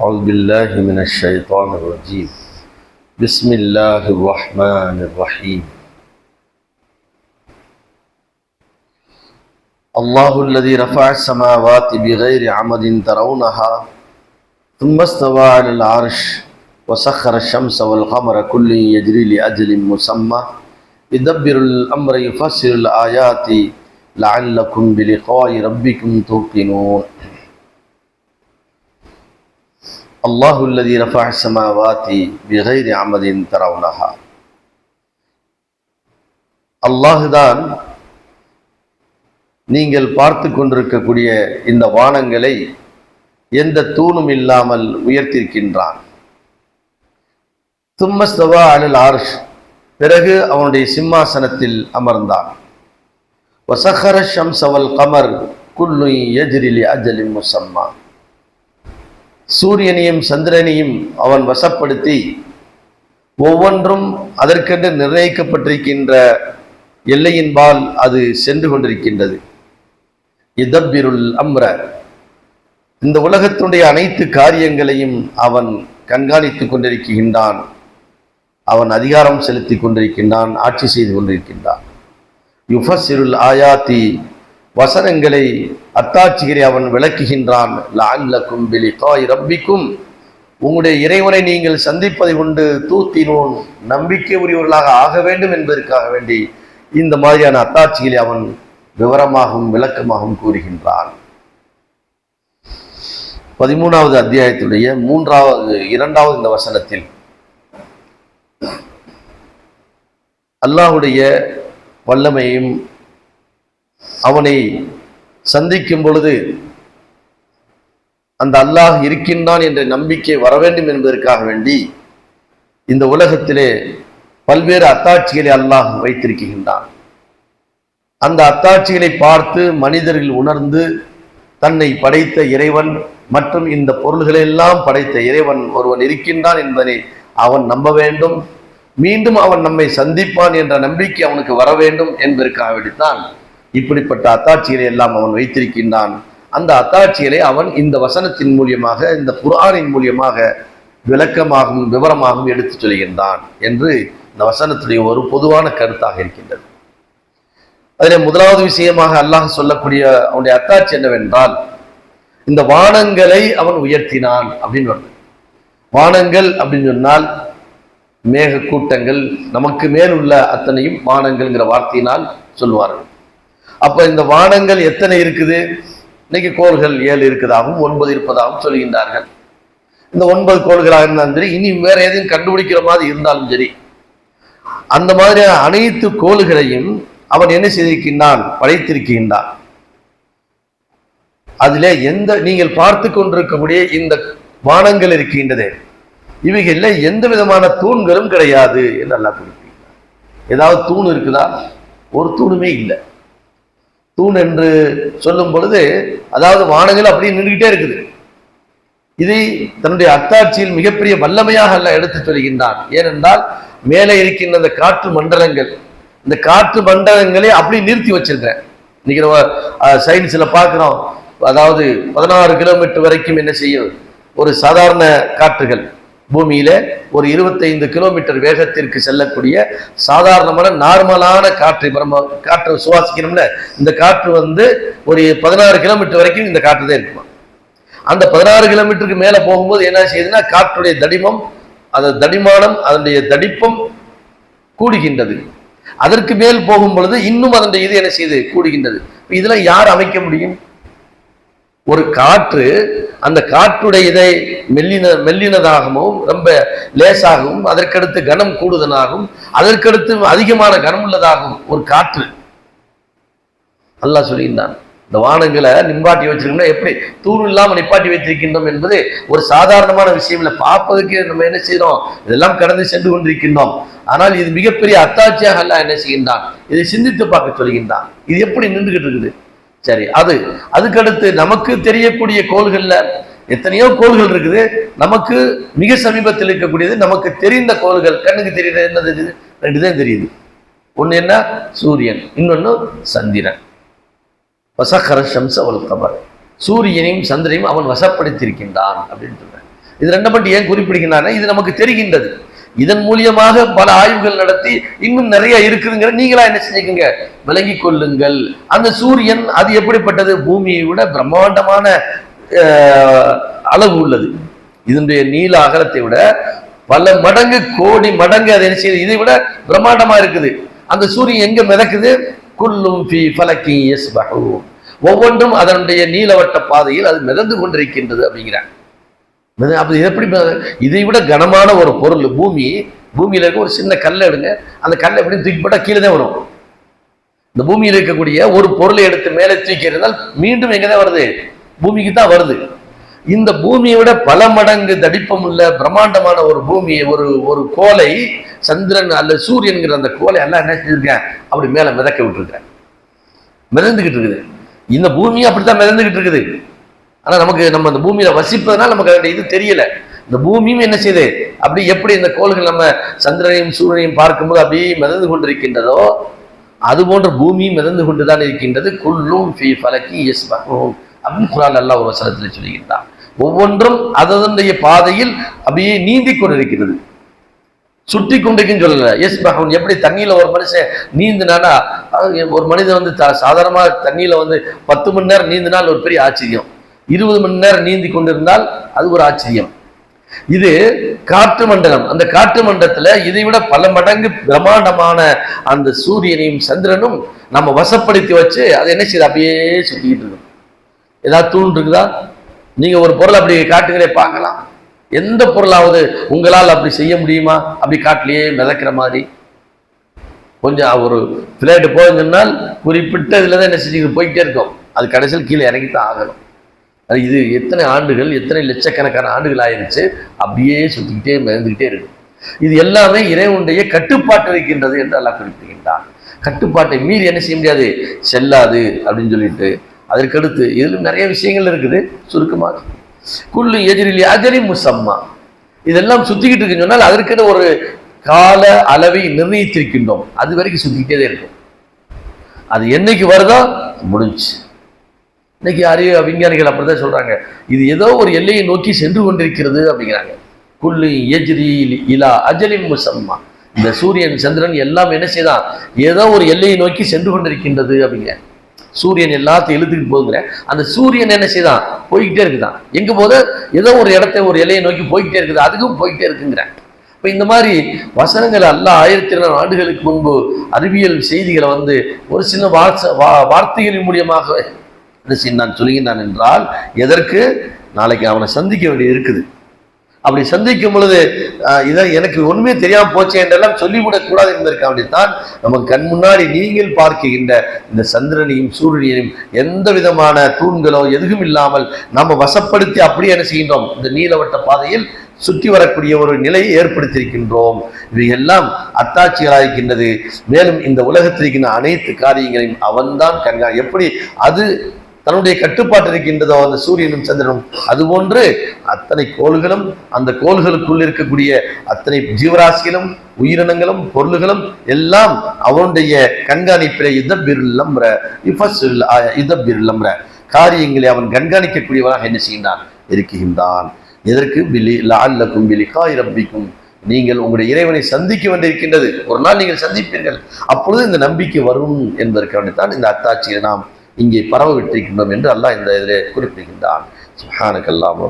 أعوذ بالله من الشيطان الرجيم. بسم الله الرحمن الرحيم. الله الذي رفع السماوات بغير عمد ترونها ثم استوى على العرش وسخر الشمس والقمر كل يجري لأجل مسمى. يدبر الأمر يفسر الآيات لعلكم بلقاء ربكم توقنون. அல்லாஹு அல்லதி ரஃபா சமாவாத்தி பிகைரி அமதின் தரவுனஹா. அல்லாஹுதான் நீங்கள் பார்த்து கொண்டிருக்கக்கூடிய இந்த வானங்களை எந்த தூணும் இல்லாமல் உயர்த்திருக்கின்றான். தும்மஸ்தவா அலில் ஆர்ஷ் பிறகு அவனுடைய சிம்மாசனத்தில் அமர்ந்தான். வசகர ஷம்சவல் கமர் குல்லு எஜிரிலி அஜலி முசம்மான் சூரியனையும் சந்திரனையும் அவன் வசப்படுத்தி ஒவ்வொன்றும் அதற்கென்று நிர்ணயிக்கப்பட்டிருக்கின்ற எல்லையின்பால் அது சென்று கொண்டிருக்கின்றது. இதப்பிருள் அம்ர. இந்த உலகத்தினுடைய அனைத்து காரியங்களையும் அவன் கண்காணித்துக் கொண்டிருக்கின்றான். அவன் அதிகாரம் செலுத்தி கொண்டிருக்கின்றான் ஆட்சி செய்து கொண்டிருக்கின்றான். யுஃபசிருல் ஆயாத்தி வசனங்களை அத்தாட்சிகளை அவன் விளக்குகின்றான். லால்லக்கும் பிலிகாய் ரப்பிக்கும். உங்களுடைய இறைவனை நீங்கள் சந்திப்பதை கொண்டு தூத்தினோன் நம்பிக்கை உரியவர்களாக ஆக வேண்டும் என்பதற்காக வேண்டி இந்த மாதிரியான அத்தாட்சிகளை அவன் விவரமாகவும் விளக்கமாகவும் கூறுகின்றான். பதிமூணாவது அத்தியாயத்துடைய மூன்றாவது இரண்டாவது இந்த வசனத்தில் அல்லாஹுடைய வல்லமையும் அவனை சந்திக்கும் பொழுது அந்த அல்லாஹ் இருக்கின்றான் என்ற நம்பிக்கை வர வேண்டும் என்பதற்காக வேண்டி இந்த உலகத்திலே பல்வேறு அத்தாட்சிகளை அல்லாஹ் வைத்திருக்கின்றான். அந்த அத்தாட்சிகளை பார்த்து மனிதர்கள் உணர்ந்து தன்னை படைத்த இறைவன் மற்றும் இந்த பொருள்களெல்லாம் படைத்த இறைவன் ஒருவன் இருக்கின்றான் என்பதை அவன் நம்ப வேண்டும். மீண்டும் அவன் நம்மை சந்திப்பான் என்ற நம்பிக்கை அவனுக்கு வர வேண்டும் என்பதற்காக வேண்டித்தான் இப்படிப்பட்ட அத்தாட்சிகளை எல்லாம் அவன் வைத்திருக்கின்றான். அந்த அத்தாட்சிகளை அவன் இந்த வசனத்தின் மூலியமாக இந்த குரானின் மூலியமாக விளக்கமாகவும் விவரமாகவும் எடுத்துச் சொல்கின்றான் என்று இந்த வசனத்துடைய ஒரு பொதுவான கருத்தாக இருக்கின்றது. அதில் முதலாவது விஷயமாக அல்லாஹ் சொல்லக்கூடிய அவனுடைய அத்தாட்சி என்னவென்றால் இந்த வானங்களை அவன் உயர்த்தினான் அப்படின்னு வருது வானங்கள் அப்படின்னு சொன்னால் மேக கூட்டங்கள் நமக்கு மேல் உள்ள அத்தனையும் வானங்கள்ங்கிற வார்த்தையினால் சொல்வார்கள். அப்போ இந்த வானங்கள் எத்தனை இருக்குது? இன்னைக்கு கோள்கள் ஏழு இருக்குதாகவும் ஒன்பது இருப்பதாகவும் சொல்கின்றார்கள். இந்த ஒன்பது கோள்களாக இருந்தாலும் சரி இனி வேற எதையும் கண்டுபிடிக்கிற மாதிரி இருந்தாலும் சரி அந்த மாதிரியான அனைத்து கோள்களையும் அவன் என்ன செய்திருக்கின்றான்? படைத்திருக்கின்றான். அதிலே எந்த நீங்கள் பார்த்து கொண்டிருக்கக்கூடிய இந்த வானங்கள் இருக்கின்றது இவைகள்ல எந்த விதமான தூண்களும் கிடையாது என்று நல்லா குறிப்பிட்டார் ஏதாவது தூண் இருக்குதா? ஒரு தூணுமே இல்லை. தூண் என்று சொல்லும் பொழுது அதாவது வானங்கள் அப்படியே நின்றுகிட்டே இருக்குது. இதை தன்னுடைய அத்தாட்சியில் மிகப்பெரிய வல்லமையாக அல்ல எடுத்து சொல்கின்றான். ஏனென்றால் மேலே இருக்கின்ற அந்த காற்று மண்டலங்கள் இந்த காற்று மண்டலங்களை அப்படி நிறுத்தி வச்சிருக்கிறேன். இன்னைக்கு நம்ம சயின்ஸில் பார்க்குறோம். அதாவது பதினாறு கிலோமீட்டர் வரைக்கும் என்ன செய்யும்? ஒரு சாதாரண காற்றுகள். பூமியில ஒரு இருபத்தைந்து கிலோமீட்டர் வேகத்திற்கு செல்லக்கூடிய சாதாரணமான நார்மலான காற்று நம்ம காற்றை சுவாசிக்கணும்ல இந்த காற்று வந்து ஒரு பதினாறு கிலோமீட்டர் வரைக்கும் இந்த காற்று தான் இருக்குமா? அந்த பதினாறு கிலோமீட்டருக்கு மேல போகும்போது என்ன செய்யுதுன்னா காற்றுடைய தடிமம் அந்த தடிமானம் அதனுடைய தடிப்பம் கூடுகின்றது. அதற்கு மேல் போகும் பொழுது இன்னும் அதனுடைய இது என்ன செய்யுது? கூடுகின்றது. இதெல்லாம் யார் அமைக்க முடியும்? ஒரு காற்று அந்த காற்றுடைய இதை மெல்லின மெல்லினதாகவும் ரொம்ப லேசாகவும் அதற்கடுத்து கனம் கூடுதலாகவும் அதற்கடுத்து அதிகமான கனம் உள்ளதாகவும் ஒரு காற்று. அல்லாஹ் சொல்லியிருந்தான். இந்த வானங்களை நிப்பாட்டி வச்சிருக்கோம்னா எப்படி? தூண் இல்லாமல் நிப்பாட்டி வைத்திருக்கின்றோம் என்பது ஒரு சாதாரணமான விஷயம் இல்லை. பார்ப்பதற்கு நம்ம என்ன செய்கிறோம் இதெல்லாம் கடந்து சென்று கொண்டிருக்கின்றோம். ஆனால் இது மிகப்பெரிய அத்தாட்சியாக அல்ல என்ன செய்கின்றான்? இதை சிந்தித்து பார்க்க சொல்கின்றான். இது எப்படி நின்றுகிட்டு இருக்குது? சரி அது அதுக்கடுத்து நமக்கு தெரியக்கூடிய கோள்கள்ல எத்தனையோ கோள்கள் இருக்குது. நமக்கு மிக சமீபத்தில் இருக்கக்கூடியது நமக்கு தெரிந்த கோள்கள் கண்ணுக்கு தெரியுது என்னது இது? ரெண்டு தான் தெரியுது. ஒன்று என்ன? சூரியன் இன்னொன்று சந்திரன். வசக்கர சம்ச கமர் சூரியனையும் சந்திரனையும் அவன் வசப்படுத்தியிருக்கின்றான் அப்படின்னு சொல்றேன் இது ரெண்டை மட்டும் ஏன் குறிப்பிடுகிறானே இது நமக்கு தெரிகின்றது. இதன் மூலியமாக பல ஆய்வுகள் நடத்தி இன்னும் நிறைய இருக்குதுங்கிற நீங்களா என்ன செஞ்சுக்கோங்க? விளங்கி கொள்ளுங்கள். அந்த சூரியன் அது எப்படிப்பட்டது? பூமியை விட பிரம்மாண்டமான அளவு உள்ளது. இதனுடைய நீல அகலத்தை விட பல மடங்கு கோடி மடங்கு அதை என்ன செய்யுது? இதை விட பிரம்மாண்டமா இருக்குது. அந்த சூரியன் எங்க மிதக்குது? குல்லும் ஃபி ஃபலக்கி யஸ்பஹு. ஒவ்வொன்றும் அதனுடைய நீலவட்ட பாதையில் அது மிதந்து கொண்டிருக்கின்றது அப்படிங்கிறாங்க அப்போ இது எப்படி இதை விட கனமான ஒரு பொருள் பூமி. பூமியில் இருக்க ஒரு சின்ன கல்லை எடுங்க. அந்த கல்லை எப்படி தூக்கி கீழே தான் வரும். இந்த பூமியில் இருக்கக்கூடிய ஒரு பொருளை எடுத்து மேலே தூக்கி இருந்தால் மீண்டும் எங்கே தான் வருது? பூமிக்கு தான் வருது. இந்த பூமியை விட பல மடங்கு தடிப்பம் உள்ள பிரம்மாண்டமான ஒரு பூமியை ஒரு ஒரு கோலை சந்திரன் அல்ல சூரியன்கிற அந்த கோலை எல்லாம் என்ன செஞ்சிருக்கேன்? அப்படி மேலே மிதக்க விட்டுருக்கேன். மிதந்துக்கிட்டு இருக்குது. இந்த பூமி அப்படித்தான் மிதந்துக்கிட்டு இருக்குது. ஆனால் நமக்கு நம்ம அந்த பூமியில் வசிப்பதனால் நமக்கு அதோட இது தெரியல. இந்த பூமியும் என்ன செய்யுது? அப்படி எப்படி இந்த கோள்கள் நம்ம சந்திரனையும் சூரியனையும் பார்க்கும்போது அப்படியே மிதந்து கொண்டிருக்கின்றதோ அது போன்ற பூமியும் மிதந்து கொண்டு தான் இருக்கின்றது. குல்லும் ஃபி ஃபலக்கி யஸ்பஹூன். அப்படின்னு குரான் நல்லா ஒரு வசனத்தில் சொல்லுகின்றான் ஒவ்வொன்றும் அதனுடைய பாதையில் அப்படியே நீந்தி கொண்டிருக்கிறது. சுற்றி கொண்டிருக்குன்னு சொல்லல. எஸ் பகவன் எப்படி தண்ணியில் ஒரு மனுஷன் நீந்தினானா ஒரு மனிதன் வந்து த- தண்ணியில் வந்து பத்து மணி நேரம் நீந்தினால் ஒரு பெரிய ஆச்சரியம். இருபது மணி நேரம் நீந்தி கொண்டிருந்தால் அது ஒரு ஆச்சரியம். இது காற்று மண்டலம். அந்த காற்று மண்டலத்துல இதை விட பல மடங்கு பிரம்மாண்டமான அந்த சூரியனையும் சந்திரனும் நம்ம வசப்படுத்தி வச்சு அதை என்ன செய்யுது அப்படியே சுத்திக்கிட்டு இருக்கும். ஏதாவது தூண் இருக்குதா? நீங்க ஒரு பொருள் அப்படி காட்டுங்களே பார்க்கலாம். எந்த பொருளாவது உங்களால் அப்படி செய்ய முடியுமா? அப்படி காட்டிலேயே மிதக்கிற மாதிரி. கொஞ்சம் ஒரு பிளேட்டு போகுதுன்னு சொன்னால் குறிப்பிட்ட இதில் தான் என்ன செஞ்சு? போயிட்டே இருக்கும். அது கடைசியில் கீழே இறங்கி தான் ஆகணும். இது எத்தனை ஆண்டுகள் எத்தனை லட்சக்கணக்கான ஆண்டுகள் ஆயிடுச்சு அப்படியே சுற்றிக்கிட்டே மிதந்துக்கிட்டே இருக்கு இது எல்லாமே இறைவனுடைய கட்டுப்பாட்டு இருக்கின்றது என்று அல்லாஹ் குறிப்பிடுகின்றான். கட்டுப்பாட்டை மீறி என்ன செய்ய முடியாது? செல்லாது அப்படின்னு சொல்லிட்டு அதற்கடுத்து இதில் நிறைய விஷயங்கள் இருக்குது சுருக்கமாக. குள்ளு எதிரில் அஜரி முசம்மா. இதெல்லாம் சுற்றிக்கிட்டு இருக்குன்னு சொன்னால் அதற்கென ஒரு கால அளவை நிர்ணயித்திருக்கின்றோம். அது வரைக்கும் சுற்றிக்கிட்டே இருக்கும். அது என்னைக்கு வருதோ முடிஞ்சு இன்னைக்கு அறிவு விஞ்ஞானிகள் அப்படி தான் சொல்கிறாங்க இது ஏதோ ஒரு எல்லையை நோக்கி சென்று கொண்டிருக்கிறது அப்படிங்கிறாங்க. குல்லு எஜ்ரி இலா அஜலிம் முசம்மா. இந்த சூரியன் சந்திரன் எல்லாம் என்ன செய்தான் ஏதோ ஒரு எல்லையை நோக்கி சென்று கொண்டிருக்கின்றது அப்படிங்க சூரியன் எல்லாத்தையும் இழுத்துக்கிட்டு போகுங்கிற அந்த சூரியன் என்ன செய்தான் போய்கிட்டே இருக்குதான் எங்கே போது ஏதோ ஒரு இடத்த ஒரு எல்லையை நோக்கி போய்கிட்டே இருக்குது. அதுக்கும் போய்கிட்டே இருக்குங்கிறேன் இப்போ இந்த மாதிரி வசனங்கள் அல்ல ஆயிரத்தி இரண்டு ஆண்டுகளுக்கு முன்பு அறிவியல் செய்திகளை வந்து ஒரு சின்ன வார்த்தை வா- வார்த்தைகளின் மூலியமாகவே நான் சொல்லுகின்றான் என்றால் எதற்கு? நாளைக்கு அவனை சந்திக்க வேண்டியது இருக்குது. அப்படி சந்திக்கும் பொழுது இதை எனக்கு ஒண்ணுமே தெரியாம போச்சே என்றெல்லாம் சொல்லிவிடக்கூடாது என்பதற்காக தான் நமக்கு கண் முன்னாடி நீங்கள் பார்க்கின்ற இந்த சந்திரனையும் சூரியனையும் எந்த விதமான தூண்களோ எதுவும் இல்லாமல் நம்ம வசப்படுத்தி அப்படியே என்ன செய்கின்றோம்? இந்த நீலவட்ட பாதையில் சுற்றி வரக்கூடிய ஒரு நிலையை ஏற்படுத்தியிருக்கின்றோம். இவையெல்லாம் அத்தாட்சிகளாயிருக்கின்றது. மேலும் இந்த உலகத்தில் இருக்கின்ற அனைத்து காரியங்களையும் அவன்தான் கண்கா எப்படி அது தன்னுடைய கட்டுப்பாட்டு இருக்கின்றதோ அந்த சூரியனும் சந்திரனும். அதுபோன்று அத்தனை கோள்களும் அந்த கோள்களுக்குள் இருக்கக்கூடிய அத்தனை ஜீவராசிகளும் உயிரினங்களும் பொருள்களும் எல்லாம் அவனுடைய கண்காணிப்பிலே இதப்பிருளம்ற இதப்பிருளம்ற காரியங்களை அவன் கண்காணிக்கக்கூடியவனாக என்ன செய்கின்றான்? இருக்கின்றான். எதற்கு? பிலி லால்லக்கும் பிலிகாய் ரப்பிக்கும். நீங்கள் உங்களுடைய இறைவனை சந்திக்க வேண்டியிருக்கின்றது. ஒரு நாள் நீங்கள் சந்திப்பீர்கள். அப்பொழுது இந்த நம்பிக்கை வரும் என்பதற்காக தான் இந்த அத்தாட்சியை நாம் இங்கே பரவ விட்டிருக்கின்றோம் என்று அல்லாஹ் இந்த இதில் குறிப்பிடுகின்றான். சுஹானுக்கெல்லாம்